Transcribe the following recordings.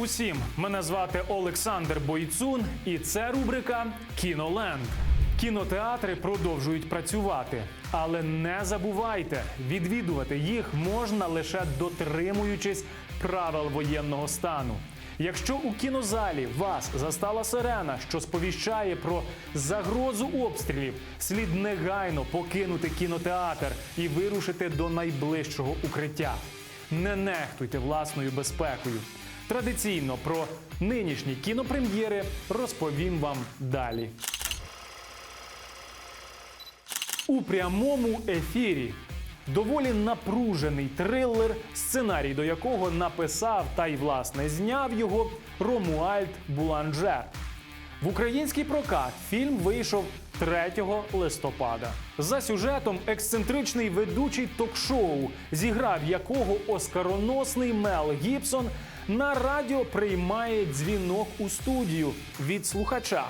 усім! Мене звати Олександр Бойцун, і це рубрика Кіноленд. Кінотеатри продовжують працювати, але не забувайте, відвідувати їх можна лише дотримуючись правил воєнного стану. Якщо у кінозалі вас застала сирена, що сповіщає про загрозу обстрілів, слід негайно покинути кінотеатр і вирушити до найближчого укриття. Не нехтуйте власною безпекою. Традиційно про нинішні кінопрем'єри розповім вам далі. У прямому ефірі доволі напружений трилер, сценарій до якого написав та й власне зняв його Ромуальд Буланжер. В український прокат фільм вийшов 3 листопада. За сюжетом ексцентричний ведучий ток-шоу, зіграв якого оскароносний Мел Гібсон на радіо приймає дзвінок у студію від слухача.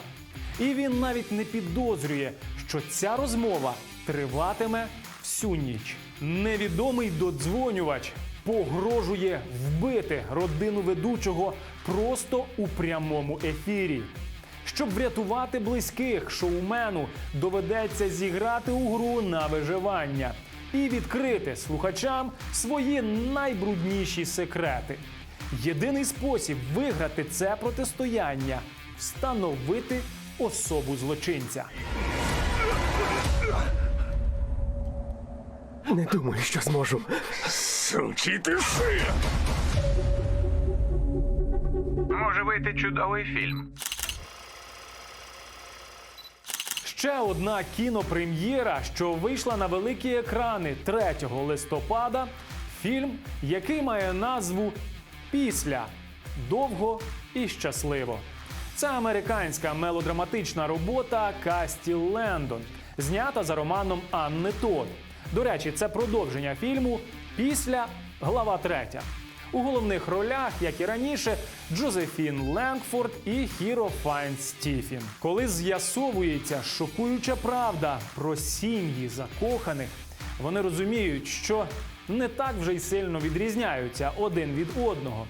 І він навіть не підозрює, що ця розмова триватиме всю ніч. Невідомий додзвонювач погрожує вбити родину ведучого просто у прямому ефірі. Щоб врятувати близьких, шоумену доведеться зіграти у гру на виживання і відкрити слухачам свої найбрудніші секрети. Єдиний спосіб виграти це протистояння встановити особу злочинця. Не думаю, що зможу. Сучий ти! Може вийти чудовий фільм. Ще одна кінопрем'єра, що вийшла на великі екрани 3 листопада. Фільм, який має назву Після довго і щасливо. Це американська мелодраматична робота Касті Лендон, знята за романом Анни Тод. До речі, це продовження фільму після глава 3. У головних ролях, як і раніше, Джозефін Ленгфорд і Хіро Файн Стіфін. Коли з'ясовується шокуюча правда про сім'ї закоханих, вони розуміють, що не так вже й сильно відрізняються один від одного.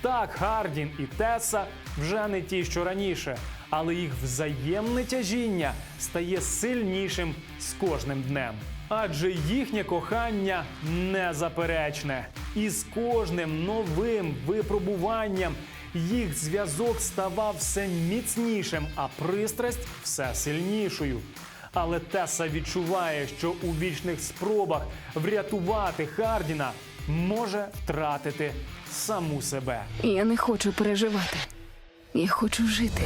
Так, Хардін і Теса вже не ті, що раніше, але їх взаємне тяжіння стає сильнішим з кожним днем. Адже їхнє кохання незаперечне, і з кожним новим випробуванням їх зв'язок ставав все міцнішим, а пристрасть все сильнішою. Але Теса відчуває, що у вічних спробах врятувати Хардіна може втратити саму себе. Я не хочу переживати. Я хочу жити.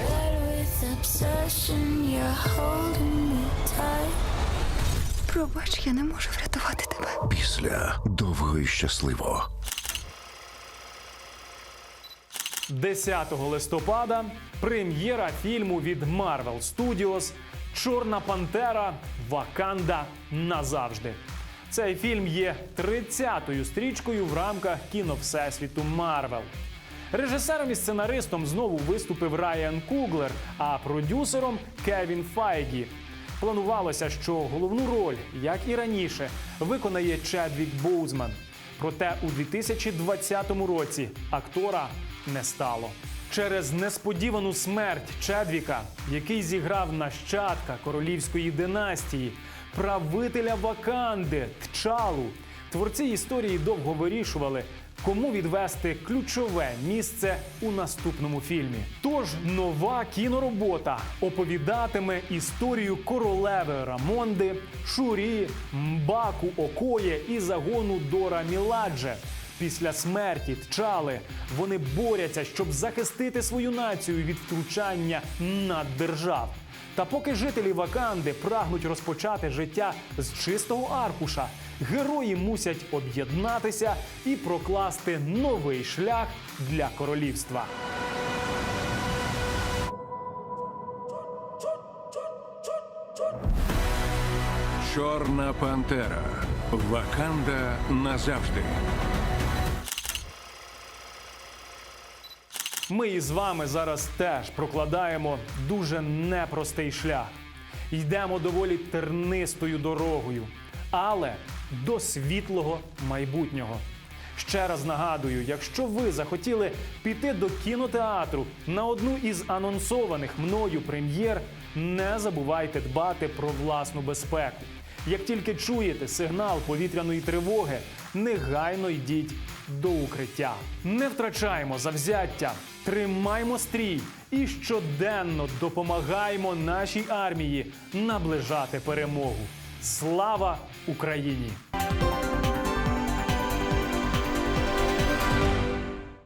Пробач, я не можу врятувати тебе. Після довго і щасливо. 10 листопада прем'єра фільму від Marvel Studios Чорна Пантера Ваканда назавжди. Цей фільм є 30-ю стрічкою в рамках кіно Всесвіту Марвел. Режисером і сценаристом знову виступив Райан Куглер, а продюсером Кевін Файгі. Планувалося, що головну роль, як і раніше, виконає Чедвік Боузман. Проте у 2020 році актора не стало. Через несподівану смерть Чедвіка, який зіграв нащадка королівської династії, правителя Ваканди Тчалу, творці історії довго вирішували, кому відвести ключове місце у наступному фільмі. Тож нова кіноробота оповідатиме історію королеви Рамонди, Шурі, Мбаку Окоє і загону Дора Міладже. Після смерті Тчали вони борються, щоб захистити свою націю від втручання наддержав. Та поки жителі Ваканди прагнуть розпочати життя з чистого аркуша, герої мусять об'єднатися і прокласти новий шлях для королівства. Чорна пантера. Ваканда назавжди. Ми із вами зараз теж прокладаємо дуже непростий шлях. Йдемо доволі тернистою дорогою, але до світлого майбутнього. Ще раз нагадую, якщо ви захотіли піти до кінотеатру на одну із анонсованих мною прем'єр, не забувайте дбати про власну безпеку. Як тільки чуєте сигнал повітряної тривоги, негайно йдіть до укриття. Не втрачаємо завзяття, тримаймо стрій і щоденно допомагаємо нашій армії наближати перемогу. Слава Україні!